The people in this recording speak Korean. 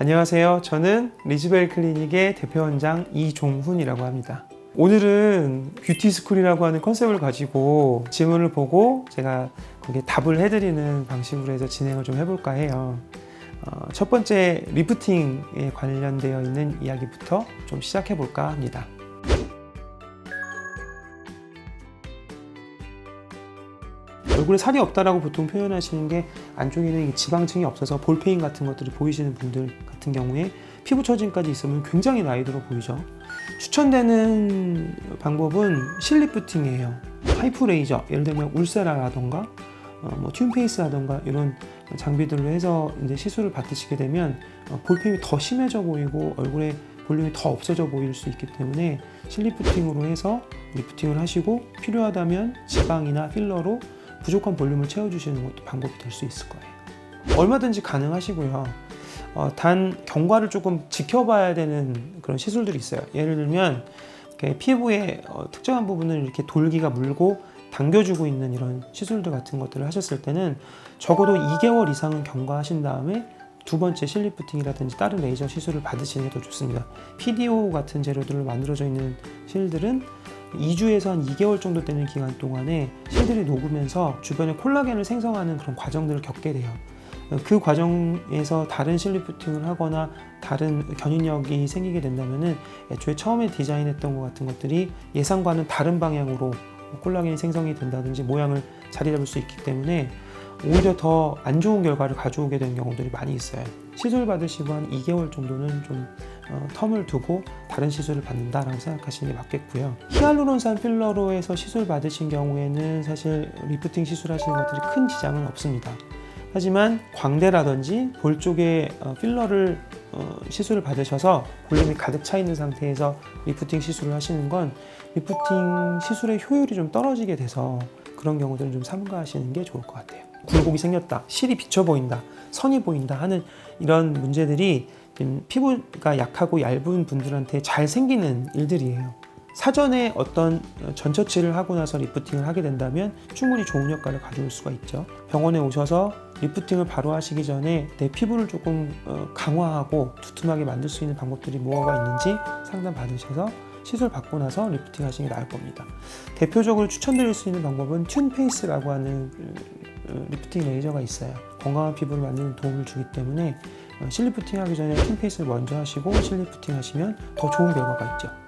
안녕하세요. 저는 리즈벨 클리닉의 대표원장 이종훈이라고 합니다. 오늘은 뷰티 스쿨이라고 하는 컨셉을 가지고 질문을 보고 제가 거기에 답을 해드리는 방식으로 해서 진행을 좀 해볼까 해요. 어, 첫 번째 리프팅에 관련되어 있는 이야기부터 좀 시작해 볼까 합니다. 얼굴에 살이 없다라고 보통 표현하시는 게 안쪽에는 이 지방층이 없어서 볼페인 같은 것들이 보이시는 분들 같은 경우에 피부 처짐까지 있으면 굉장히 나이 들어 보이죠. 추천되는 방법은 실리프팅이에요. 하이프 레이저, 예를 들면 울세라라던가 어, 뭐 튠페이스라던가 이런 장비들로 해서 이제 시술을 받으시게 되면 어, 볼펜이 더 심해져 보이고 얼굴에 볼륨이 더 없어져 보일 수 있기 때문에 실리프팅으로 해서 리프팅을 하시고 필요하다면 지방이나 필러로 부족한 볼륨을 채워주시는 것도 방법이 될 수 있을 거예요. 얼마든지 가능하시고요. 어, 단 경과를 조금 지켜봐야 되는 그런 시술들이 있어요. 예를 들면 피부의 어, 특정한 부분을 이렇게 돌기가 물고 당겨주고 있는 이런 시술들 같은 것들을 하셨을 때는 적어도 2개월 이상은 경과하신 다음에 두 번째 실리프팅이라든지 다른 레이저 시술을 받으시는 게 더 좋습니다. PDO 같은 재료들로 만들어져 있는 실들은 2주에서 한 2개월 정도 되는 기간 동안에 실들이 녹으면서 주변에 콜라겐을 생성하는 그런 과정들을 겪게 돼요. 그 과정에서 다른 실리프팅을 하거나 다른 견인력이 생기게 된다면은 애초에 처음에 디자인했던 것 같은 것들이 예상과는 다른 방향으로 콜라겐이 생성이 된다든지 모양을 자리 잡을 수 있기 때문에 오히려 더 안 좋은 결과를 가져오게 되는 경우들이 많이 있어요. 시술 받으시고 한 2개월 정도는 좀 어, 텀을 두고 다른 시술을 받는다라고 생각하시는 게 맞겠고요. 히알루론산 필러로 해서 시술 받으신 경우에는 사실 리프팅 시술 하시는 것들이 큰 지장은 없습니다. 하지만 광대라든지 볼 쪽에 어, 필러를 어, 시술을 받으셔서 볼륨이 가득 차 있는 상태에서 리프팅 시술을 하시는 건 리프팅 시술의 효율이 좀 떨어지게 돼서 그런 경우들은 좀 삼가하시는 게 좋을 것 같아요. 굴곡이 생겼다, 실이 비쳐 보인다, 선이 보인다 하는 이런 문제들이 좀 피부가 약하고 얇은 분들한테 잘 생기는 일들이에요. 사전에 어떤 전처치를 하고 나서 리프팅을 하게 된다면 충분히 좋은 효과를 가져올 수가 있죠. 병원에 오셔서 리프팅을 바로 하시기 전에 내 피부를 조금 어, 강화하고 두툼하게 만들 수 있는 방법들이 뭐가 있는지 상담 받으셔서 시술 받고 나서 리프팅 하시는 게 나을 겁니다. 대표적으로 추천드릴 수 있는 방법은 튠 페이스라고 하는 어, 리프팅 레이저가 있어요. 건강한 피부를 만드는 도움을 주기 때문에 어, 실리프팅 하기 전에 튠페이스를 먼저 하시고 실리프팅 하시면 더 좋은 결과가 있죠.